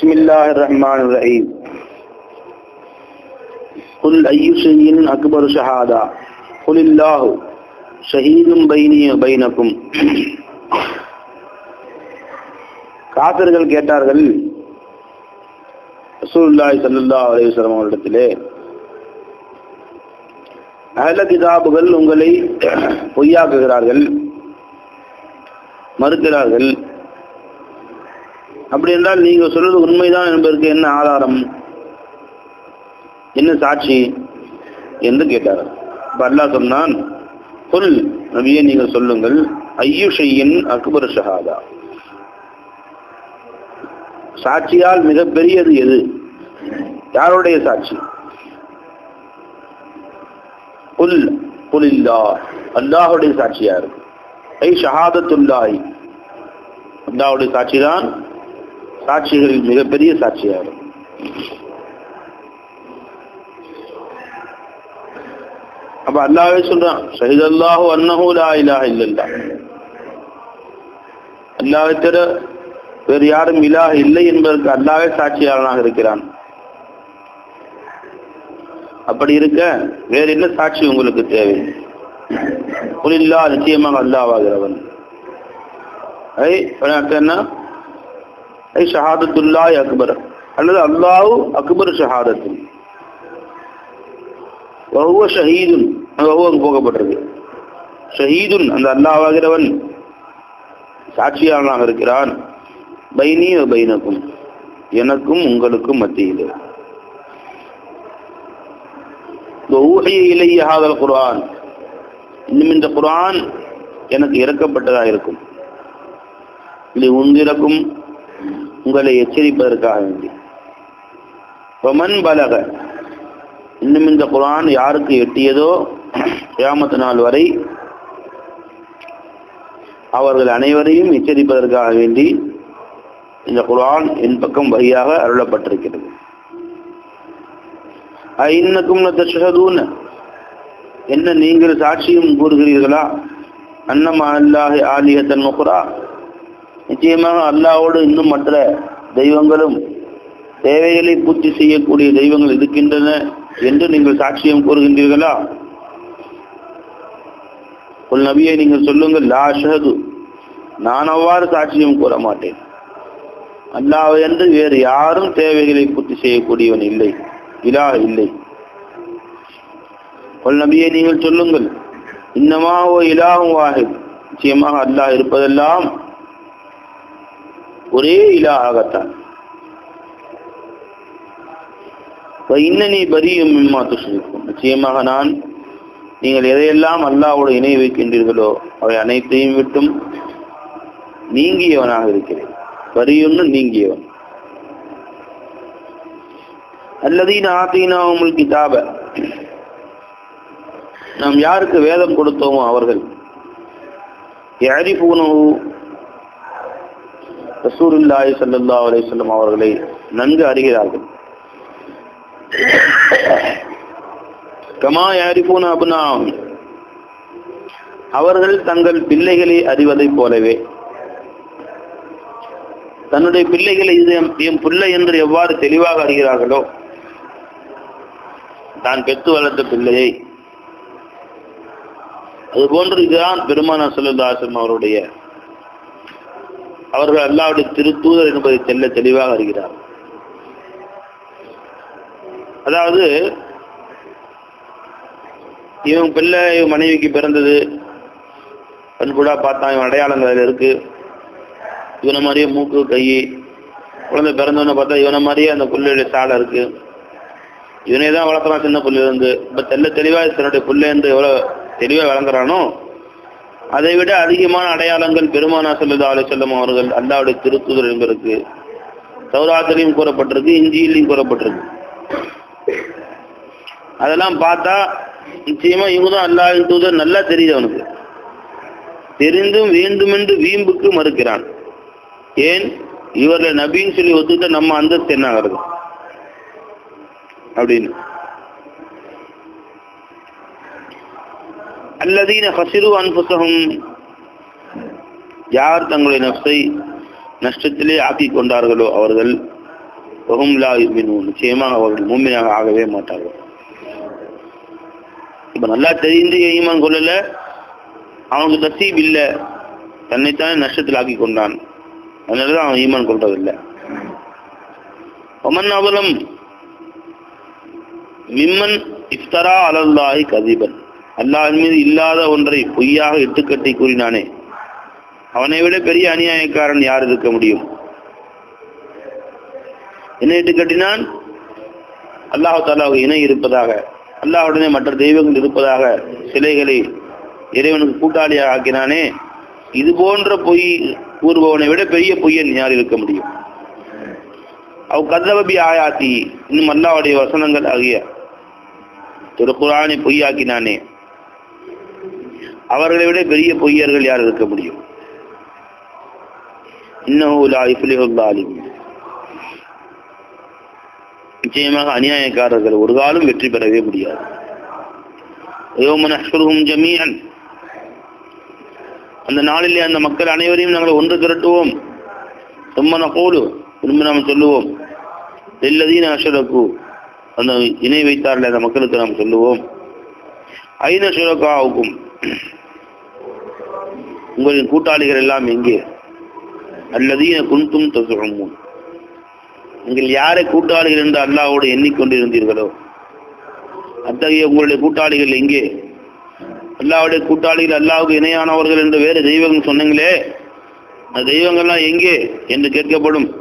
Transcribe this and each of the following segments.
بسم الله الرحمن الرحيم قل أي شيء أكبر شهادة قل الله شهيد بيني وبينكم காபிர்கள் கேட்டார்கள் ரசூலுல்லாஹி ஸல்லல்லாஹு அலைஹி வஸல்லம் அவர்களிடத்திலே அஹ்ல கிதாபுகள் உங்களை பொய்யாக்குகிறார்கள் மறுக்கிறார்கள் அப்படி என்றால் நீங்க சொல்றது உண்மைதான் என்பதற்கு என்ன ஆதாரம்? என்ன சாட்சி என்று கேட்டார். அப்ப அல்லாஹ் சொன்னான் புல் நபியை நீங்கள் சொல்லுங்கள் ஐயுஷையின் அக்பர் ஷஹாதா. சாட்சியால் மிகப்பெரியது எது? யாருடைய சாட்சி? புல் புலில்லா அல்லாஹுடைய சாட்சியா இருக்கு ஐ ஷஹாதத்துல்லாய் அல்லாஹுடைய சாட்சி தான் சாட்சிகளில் மிகப்பெரிய சாட்சியா அப்ப அல்லாவே சொல்றான் ஷஹீத் அல்லாஹு லா இலாஹ இல்லல்லா. அல்லாவை தர வேறு யாரும் இலாஹ இல்லை என்பதற்கு அல்லாவே சாட்சியாளனாக இருக்கிறான். அப்படி இருக்க வேற என்ன சாட்சி உங்களுக்கு தேவை? புலில்லா நிச்சயமாக அல்லாவாகிறவன் ஐ என்ன? ஐ ஷஹாதத்துல்லாய் அக்பர் அல்லது அல்லாஹு அக்பர் ஷஹாதத்து வஹுவ ஷஹீதுன் வஹுவ அங்கு போகப்பட்டிருக்கு ஷஹீதுன் அந்த அல்லாவாகிறவன் சாட்சியாளனாக இருக்கிறான் பைனி பைனக்கும் எனக்கும் உங்களுக்கும் மத்தியில் ஊஹிய குரான் இன்னும் இந்த குரான் எனக்கு இறக்கப்பட்டதாக இருக்கும் இது உந்திரக்கும் உங்களை எச்சரிப்பதற்காக வேண்டி. ரொமன் பலக. இன்னும் இந்த குரான் யாருக்கு எட்டியதோ கியாமத்து நாள் வரை அவர்கள் அனைவரையும் எச்சரிப்பதற்காக வேண்டி இந்த குரான் என் பக்கம் வழியாக அருளப்பட்டிருக்கிறது. இன்னக்கும் தஷகதூன் என்ன நீங்கள் சாட்சியும் கூறுகிறீர்களா? அன்னமா அல்லாஹ் ஆலியத்தன் முகுரா நிச்சயமாக அல்லாவோடு இன்னும் மற்ற தெய்வங்களும் தேவைகளை பூர்த்தி செய்யக்கூடிய தெய்வங்கள் இருக்கின்றன என்று நீங்கள் சாட்சியம் கூறுகின்றீர்களா? உள் நபியை நீங்கள் சொல்லுங்கள் லா ஷஹது. நான் அவ்வாறு சாட்சியம் கூற மாட்டேன். அல்லாஹ் என்று வேறு யாரும் தேவைகளை பூர்த்தி செய்யக்கூடியவன் இல்லை இலா இல்லை. உள் நபியை நீங்கள் சொல்லுங்கள் இன்னமாக ஓ இலாகும் வாஹித். நிச்சயமாக அல்லாஹ் இருப்பதெல்லாம் ஒரே இலாகத்தான். இன்னனி பரியும் மிம்மா துஷ்ரிக்கும். நிச்சயமாக நான் நீங்கள் எதையெல்லாம் அல்லாவோடு இணை வைக்கின்றீர்களோ அவை அனைத்தையும் விட்டும் நீங்கியவனாக இருக்கிறேன். பரியுன்னு நீங்கியவன். அல்லதீன ஆத்தீனா உங்கள் கிதாப. நாம் யாருக்கு வேதம் கொடுத்தோமோ அவர்கள் யாரிபூனஹு ரசூலுல்லாஹி சல்லா அலைஹி வஸல்லம் அவர்களை நன்கு அறிகிறார்கள். கமா யாரிபூன அபுனா? அவர்கள் தங்கள் பிள்ளைகளை அறிவதைப் போலவே. தன்னுடைய பிள்ளைகளை இது என் பிள்ளை என்று எவ்வாறு தெளிவாக அறிகிறார்களோ தான் பெற்று வளர்த்த பிள்ளையை. அது போன்று இதுதான் பெருமானா சொல்லுதாசம் அவருடைய அவர்கள் அல்லாவுடைய திருத்தூதர் என்பதை செல்ல தெளிவாக அறிகிறார். அதாவது இவன் பிள்ளை இவன் மனைவிக்கு பிறந்தது பண்புடா பார்த்தான் இவன் அடையாளங்கள் அதில் இருக்கு. இவனை மாதிரியே மூக்கு கை குழந்தை பிறந்தவனை பார்த்தா இவனை மாதிரியே அந்த புள்ளையுடைய சாலை இருக்கு. இவனே தான் வளர்க்குறான் சின்ன புள்ளி இருந்து இப்போ தெல்ல தெளிவாக தன்னுடைய புள்ளை என்று எவ்வளோ தெளிவாக வளர்க்குறானோ அதை விட அதிகமான அடையாளங்கள் பெருமானா செல்லதா அலை செல்லம் அவர்கள் அல்லாவுடைய திருத்துதல் என்பதற்கு சௌராத்திலையும் கூறப்பட்டிருக்கு இஞ்சியிலையும் கூறப்பட்டிருக்கு. அதெல்லாம் பார்த்தா நிச்சயமா இவங்க தான் அல்லாவின் தூதர் நல்லா தெரியுது அவனுக்கு. தெரிந்தும் வேண்டுமென்று வீம்புக்கு மறுக்கிறான். ஏன்? இவர்களை நபின்னு சொல்லி ஒத்துக்கிட்ட நம்ம அந்தஸ்து என்ன ஆகிறது? அப்படின்னு. அல்லதீன ஹசிரு அன்புசகம். யார் தங்களுடைய நப்சை நஷ்டத்திலே ஆக்கி கொண்டார்களோ அவர்கள் வஹும் லா நிச்சயமாக அவர்கள் மூமினாக ஆகவே மாட்டார்கள். இப்ப நல்லா தெரிந்து ஈமான் கொள்ளல. அவனுக்கு நசீப் இல்லை. தன்னைத்தானே நஷ்டத்தில் ஆக்கி கொண்டான். அதனாலதான் அவன் ஈமான் கொள்றதில்லை ஒமன் அவலம் மிம்மன் இஃப்தரா அலல்லாஹி கதீபன். அல்லாஹ் மீது இல்லாத ஒன்றை பொய்யாக இட்டுக்கட்டி கூறினானே. அவனை விட பெரிய அநியாயக்காரன் யார் இருக்க முடியும்? என்ன இட்டுக்கட்டினான் அல்லாஹு தாலாவுக்கு இணை இருப்பதாக அல்லாஹுடனே மற்ற தெய்வங்கள் இருப்பதாக சிலைகளை இறைவனுக்கு கூட்டாளியாக ஆக்கினானே. இது போன்ற பொய் கூறுபவனை விட பெரிய பொய்யன் யார் இருக்க முடியும்? அவ் கதவபி ஆயாத்தி இன்னும் அல்லாவுடைய வசனங்கள் ஆகிய திருக்குறானை பொய்யாக்கினானே. அவர்களை விட பெரிய பொய்யர்கள் யார் இருக்க முடியும்? இன்னும் நிச்சயமாக அநியாயக்காரர்கள் ஒரு காலம் வெற்றி பெறவே முடியாது. ஜமீன் அந்த நாளிலே அந்த மக்கள் அனைவரையும் நாங்கள் ஒன்று திரட்டுவோம். சும்மன கோலு திரும்ப நாம் சொல்லுவோம் எல்லதையும் அஷரக்கு. அந்த இணை வைத்தார்கள் அந்த மக்களுக்கு நாம் சொல்லுவோம் ஐன சுரக்காவுக்கும் உங்களின் கூட்டாளிகள் எல்லாம் எங்கே? அல்லதீன குந்தும் தசுமும் நீங்கள் யாரை கூட்டாளிகள் என்று அல்லாவோடு எண்ணிக்கொண்டிருந்தீர்களோ? அத்தகைய உங்களுடைய கூட்டாளிகள் எங்கே? அல்லாவுடைய கூட்டாளிகள் அல்லாவுக்கு இணையானவர்கள் என்று வேறு தெய்வங்கள் சொன்னீங்களே அந்த தெய்வங்கள்லாம் எங்கே என்று கேட்கப்படும்.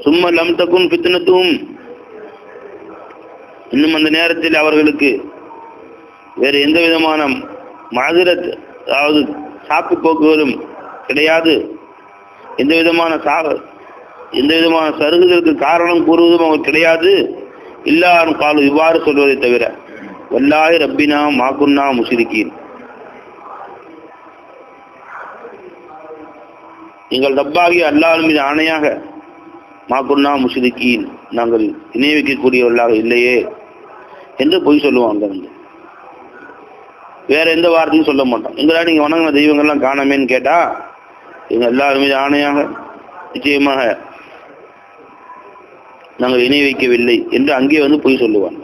சும்மா லம்தக்கும் பித்தனத்தும் இன்னும் அந்த நேரத்தில் அவர்களுக்கு வேறு எந்த விதமான மாதிரத் அதாவது சாப்பு போக்குவதும் கிடையாது. எந்த விதமான சாக எந்த விதமான சருகுதலுக்கு காரணம் கூறுவதும் அவர் கிடையாது. இல்லாரும் காலம் இவ்வாறு சொல்வதை தவிர வல்லாய் ரப்பினா மாக்குன்னா முசிரிக்கீன் எங்கள் ரப்பாகிய அல்லாஹ் மீது ஆணையாக மாக்குன்னா முசிரிக்கீன் நாங்கள் இணை வைக்கக்கூடியவர்களாக இல்லையே என்று பொய் சொல்லுவோம் அங்க. வந்து வேற எந்த வார்த்தையும் சொல்ல மாட்டோம். எங்களா நீங்க வணங்கின தெய்வங்கள்லாம் காணாமேன்னு கேட்டா எங்க எல்லாருமே ஆணையாக நிச்சயமாக நாங்கள் இணை வைக்கவில்லை என்று அங்கே வந்து பொய் சொல்லுவான்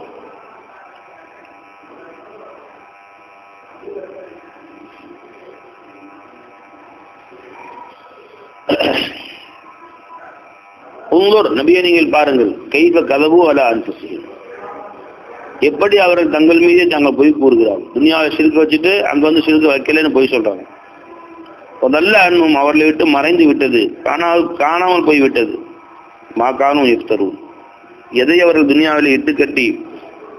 உங்களோட நபியை நீங்கள் பாருங்கள். கைப்ப கதவு அல அன்பு எப்படி அவர்கள் தங்கள் மீதே தாங்கள் பொய் கூறுகிறார்கள் துணியாவை சிறுக்க வச்சுட்டு அங்க வந்து சிறுக்க வைக்கலன்னு பொய் சொல்றாங்க. நல்ல அன்பும் அவர்களை விட்டு மறைந்து விட்டது. காணாமல் காணாமல் போய் விட்டது காணும் இஃப்தரும் எதை அவர்கள் துனியாவில் இட்டு கட்டி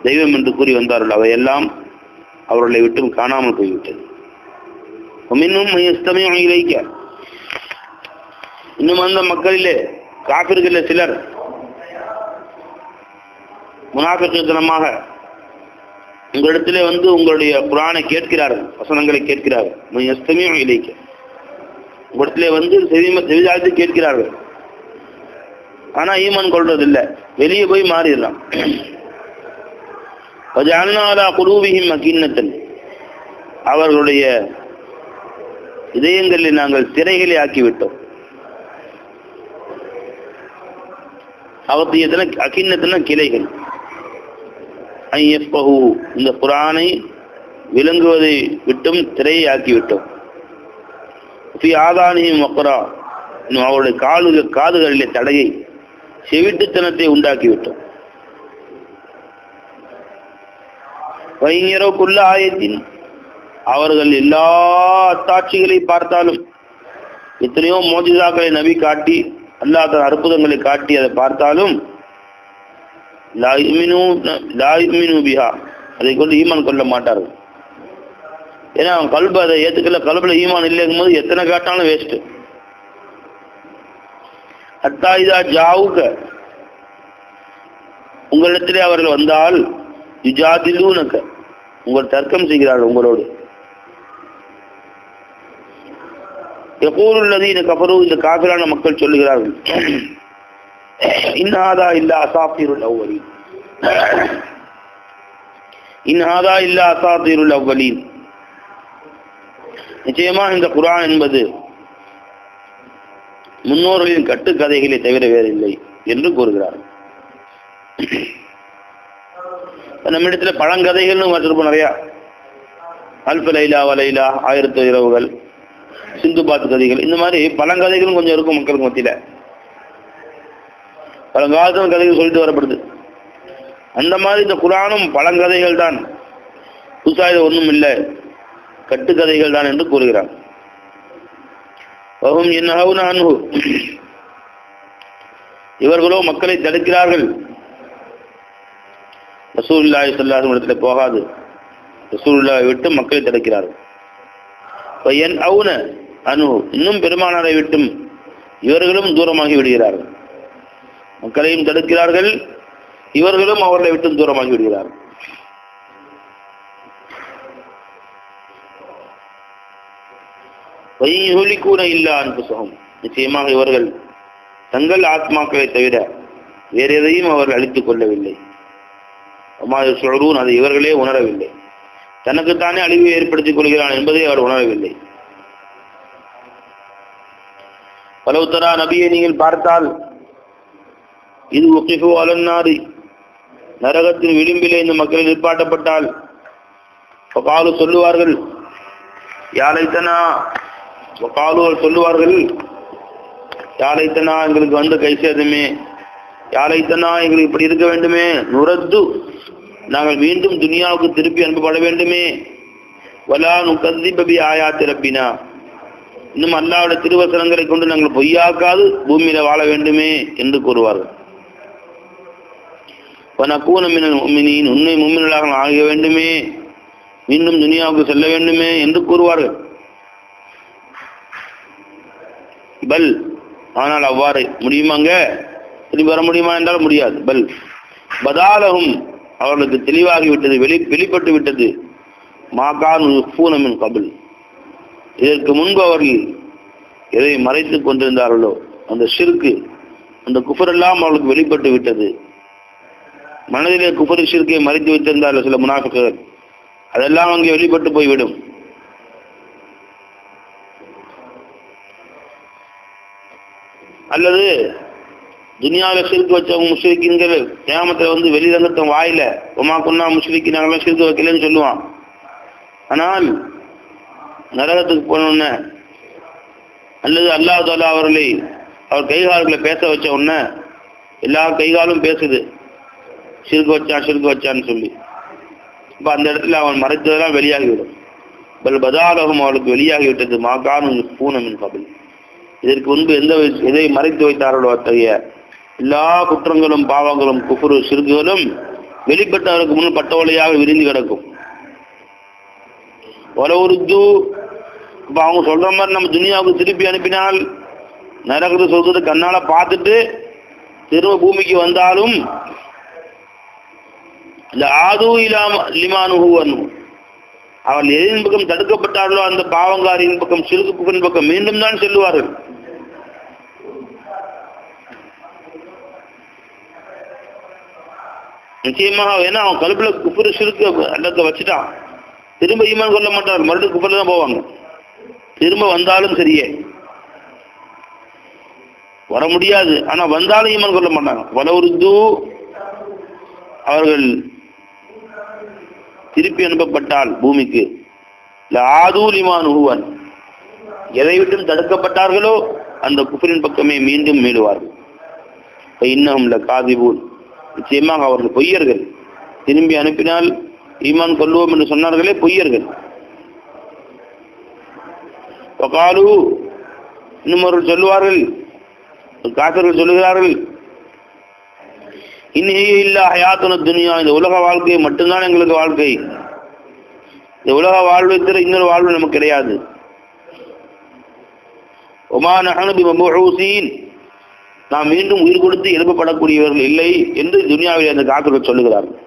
தெய்வம் என்று கூறி வந்தார்கள்? அவையெல்லாம் அவர்களை விட்டு காணாமல் போய்விட்டது. இன்னும் வைக்க இன்னும் அந்த மக்களிலே காப்பிருக்கிற சிலர் முனாபித்தனமாக உங்களிடத்திலே வந்து உங்களுடைய குரானை கேட்கிறார்கள் வசனங்களை கேட்கிறார்கள். இலைக்கு இலைக்க. உங்களிடத்திலே வந்து செவிம செவிதாழ்த்து கேட்கிறார்கள். ஆனா ஈமான் கொள்றதில்லை. வெளியே போய் மாறிடலாம். குருவியும் அகின்னத்தன் அவர்களுடைய இதயங்களில் நாங்கள் திரைகளை ஆக்கிவிட்டோம். அவத்தியத்தின அகின்னத்தின கிளைகள். ஐயப்பகு இந்த குரானை விளங்குவதை விட்டும் திரையை ஆக்கிவிட்டோம் ஃபி ஆதானியும் மக்கரா இன்னும் அவருடைய காது காதுகளிலே தடையை செவிட்டுத்தனத்தை உண்டாக்கிவிட்டோம். வைஞரோக்குள்ள ஆயத்தின் அவர்கள் எல்லா அத்தாட்சிகளை பார்த்தாலும் எத்தனையோ மோஜிதாக்களை நபி காட்டி அல்லாத அற்புதங்களை காட்டி அதை பார்த்தாலும் பிஹா அதை கொண்டு ஈமான் கொள்ள மாட்டார்கள். ஏன்னா அவன் கல்பு அதை ஏத்துக்கல. கல்பில் ஈமான் இல்லைங்கும் போது எத்தனை காட்டாலும் வேஸ்ட் இதா ஜாவுக. உங்களிடத்திலே அவர்கள் வந்தால் யுஜாதிலூனக்க உங்கள் தர்க்கம் செய்கிறார்கள் உங்களோடு. எப்போதுள்ளதீன கபரு இந்த காபிரான மக்கள் சொல்லுகிறார்கள். இன்னாதா இல்லா அசாத்தீருள் அவ்வலி இன்னாதா இல்லா அசாத்தீருள் அவ்வலி நிச்சயமா இந்த குரான் என்பது முன்னோர்களின் கட்டுக்கதைகளை தவிர வேறில்லை என்று கூறுகிறார். நம்மிடத்துல பழங்கதைகள்னு வச்சிருப்போம் நிறையா. அல்பலைலா வலைலா ஆயிரத்து இரவுகள் சிந்து பாத்து கதைகள் இந்த மாதிரி பழங்கதைகளும் கொஞ்சம் இருக்கும் மக்களுக்கு மத்தியில். பழங்காலத்தில் கதைகள் சொல்லிட்டு வரப்படுது. அந்த மாதிரி இந்த குரானும் பழங்கதைகள் தான் புதுசா இது ஒன்றும் இல்லை. கட்டுக்கதைகள் தான் என்று கூறுகிறார். வகும் என்ன அன்பு இவர்களோ மக்களை தடுக்கிறார்கள். ரசூல்லாய் சொல்லாத இடத்துல போகாது. ரசூல்லாவை விட்டு மக்களை தடுக்கிறார்கள். என் அவுன அனு இன்னும் பெருமானாரை விட்டும் இவர்களும் தூரமாகி விடுகிறார்கள். மக்களையும் தடுக்கிறார்கள். இவர்களும் அவர்களை விட்டு தூரமாகி விடுகிறார்கள். வையுலிக்கூன இல்லா அன்புசகம். நிச்சயமாக இவர்கள் தங்கள் ஆத்மாக்களை தவிர வேறு எதையும் அவர்கள் அழித்துக் கொள்ளவில்லை. அம்மாது சொல்றூன் அதை இவர்களே உணரவில்லை. தனக்குத்தானே அழிவை ஏற்படுத்திக் கொள்கிறான் என்பதை அவர் உணரவில்லை. பலவுத்தரா நபியை நீங்கள் பார்த்தால் இது ஒக்கிஃபு அலன்னாரி. நரகத்தின் விளிம்பிலே இந்த மக்கள் நிற்பாட்டப்பட்டால். காலு சொல்லுவார்கள் யாழைத்தனா காலு சொல்லுவார்கள் யாழைத்தனா எங்களுக்கு வந்து கை சேதமே யாழைத்தனா எங்களுக்கு இப்படி இருக்க வேண்டுமே. நுரத்து நாங்கள் மீண்டும் துனியாவுக்கு திருப்பி அனுப்பப்பட வேண்டுமே. வலா நுகதி ஆயா ஆயாத்தி ரப்பினா. இன்னும் அல்லாவுடைய திருவசனங்களை கொண்டு நாங்கள் பொய்யாக்காது பூமியில வாழ வேண்டுமே என்று கூறுவார்கள். பூனமினன் மும்மினியின் உண்மை மும்மினலாக ஆகிய வேண்டுமே. மீண்டும் துனியாவுக்கு செல்ல வேண்டுமே என்று கூறுவார்கள். பல் ஆனால் அவ்வாறு முடியுமாங்க திரும்பி வர முடியுமா என்றால் முடியாது. பல் பதாலகும் அவர்களுக்கு தெளிவாகிவிட்டது வெளி வெளிப்பட்டு விட்டது. மாகான் பூனமின் கபில். இதற்கு முன்பு அவர்கள் எதை மறைத்து கொண்டிருந்தார்களோ அந்த சிறுக்கு அந்த குஃபரெல்லாம் அவர்களுக்கு வெளிப்பட்டு விட்டது. மனதிலே குப்பரி சிறுக்கை மறைத்து வைத்திருந்தார்கள் சில முனாஃபிக்குகள். அதெல்லாம் அங்கே வெளிப்பட்டு போய்விடும். அல்லது துனியாவில் சிறுக்கு வச்சவங்க முஸ்லிக்கிங்கிற கிராமத்தில் வந்து வெளிரங்கத்தம் வாயில உமா குன்னா முஸ்லிக்கு நாங்களாம் சிறுக்கு வைக்கலன்னு சொல்லுவான். ஆனால் நரகத்துக்கு போனோடனே அல்லது அல்லாஹ் தாலா அவர்களை அவர் கைகால்களை பேச வச்ச உடனே எல்லா கைகாலும் பேசுது. சிறுக்கு வச்சான் சிறுக்கு வச்சான்னு சொல்லி. இப்போ அந்த இடத்துல அவன் மறைத்ததெல்லாம் வெளியாகிவிடும். பல் பதாலகம் அவளுக்கு வெளியாகிவிட்டது. மாகானும் பூனமின் கபில் இதற்கு முன்பு எந்த எதை மறைத்து வைத்தார்களோ அத்தகைய எல்லா குற்றங்களும் பாவங்களும் குஃபுரு சிறுக்குகளும் வெளிப்பட்டவருக்கு முன் பட்டவழியாக விரிந்து கிடக்கும். ஒலவுருத்து இப்போ அவங்க சொல்ற மாதிரி நம்ம துனியாவுக்கு திருப்பி அனுப்பினால் நரகத்தை சொல்கிறது கண்ணால பார்த்துட்டு திரும்ப பூமிக்கு வந்தாலும் இந்த ஆது இல்லாம லிமானுகுவன் அவர்கள் எதின் பக்கம் தடுக்கப்பட்டார்களோ அந்த பாவங்காரின் பக்கம் சிறுகுப்பின் புகன் பக்கம் மீண்டும் தான் செல்லுவார்கள். நிச்சயமாக வேணா அவன் கழுப்புல குப்புற சிறுக்கு அல்லத்தை வச்சுட்டான். திரும்ப ஈமான் கொள்ள மாட்டார் மறுபடியும் குப்பரில் தான் போவாங்க. திரும்ப வந்தாலும் சரியே. வர முடியாது ஆனா வந்தாலும் ஈமான் கொள்ள மாட்டாங்க. வலவுருது அவர்கள் திருப்பி அனுப்பப்பட்டால் பூமிக்கு. லாதூலிமான் உருவன் எதை விட்டும் தடுக்கப்பட்டார்களோ அந்த குஃபரின் பக்கமே மீண்டும் மீடுவார்கள். இப்ப இன்னும் காதிபூன். நிச்சயமாக அவர்கள் பொய்யர்கள். திரும்பி அனுப்பினால் ஈமான் கொள்வோம் என்று சொன்னார்களே பொய்யர்கள். இன்னும் அவர்கள் சொல்லுவார்கள். காசர்கள் சொல்லுகிறார்கள். இன்னையே இல்ல ஹயாத்துன துனியா. இந்த உலக வாழ்க்கை மட்டும்தான் எங்களுக்கு வாழ்க்கை. இந்த உலக வாழ்வை தர இன்னொரு வாழ்வு நமக்கு கிடையாது. ஒமா நகனபி மபூசீன் நாம் மீண்டும் உயிர் கொடுத்து எழுப்பப்படக்கூடியவர்கள் இல்லை என்று துனியாவில் அந்த காக்கர்கள் சொல்லுகிறார்கள்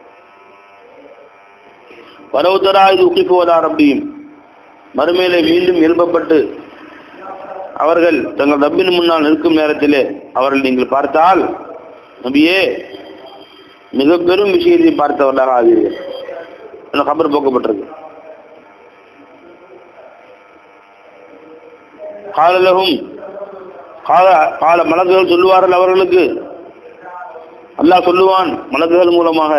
வரவுதரா இது உக்கிப்புவதா ரப்பியும். மறுமையிலே மீண்டும் எழுப்பப்பட்டு அவர்கள் தங்கள் ரப்பின் முன்னால் நிற்கும் நேரத்திலே அவர்கள் நீங்கள் பார்த்தால் நபியே மிக பெரும் விஷயத்தை பார்த்தவர்களாக ஆகிறீர்கள் என கபர் போக்கப்பட்டிருக்கு. காலலகும் கால கால மலக்குகள் சொல்லுவார்கள் அவர்களுக்கு. அல்லாஹ் சொல்லுவான் மலக்குகள் மூலமாக.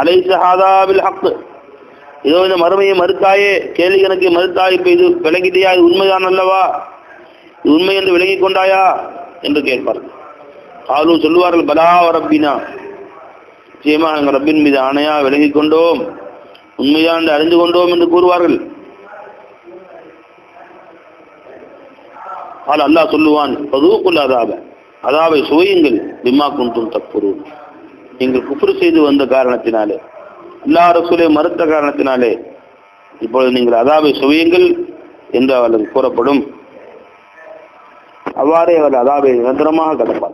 அலைசஹாதாவில் ஹக்கு இதோ இந்த மறுமையை மறுத்தாயே கேள்வி கணக்கை மறுத்தாய் இப்போ இது விளங்கிட்டியா? இது உண்மைதான் அல்லவா? இது உண்மை என்று விளங்கி கொண்டாயா? என்று கேட்பார்கள். ஆளும் சொல்லுவார்கள் பலா ரப்பினா. நிச்சயமா நாங்கள் ரப்பின் மீது ஆணையா விலகி கொண்டோம் உண்மையா அறிந்து கொண்டோம் என்று கூறுவார்கள். ஆள் அல்லாஹ் சொல்லுவான் பதுவுக்குள் அதாப. அதாவை சுவையுங்கள். பிம்மா குன்றும் தப்புரு நீங்கள் குஃப்ரு செய்து வந்த காரணத்தினாலே அல்லா ரசூலை மறுத்த காரணத்தினாலே இப்பொழுது நீங்கள் அதாவை சுவையுங்கள் என்று அவர்களுக்கு கூறப்படும். அவ்வாறே அவர் அதாவை நிரந்தரமாக கடப்பார்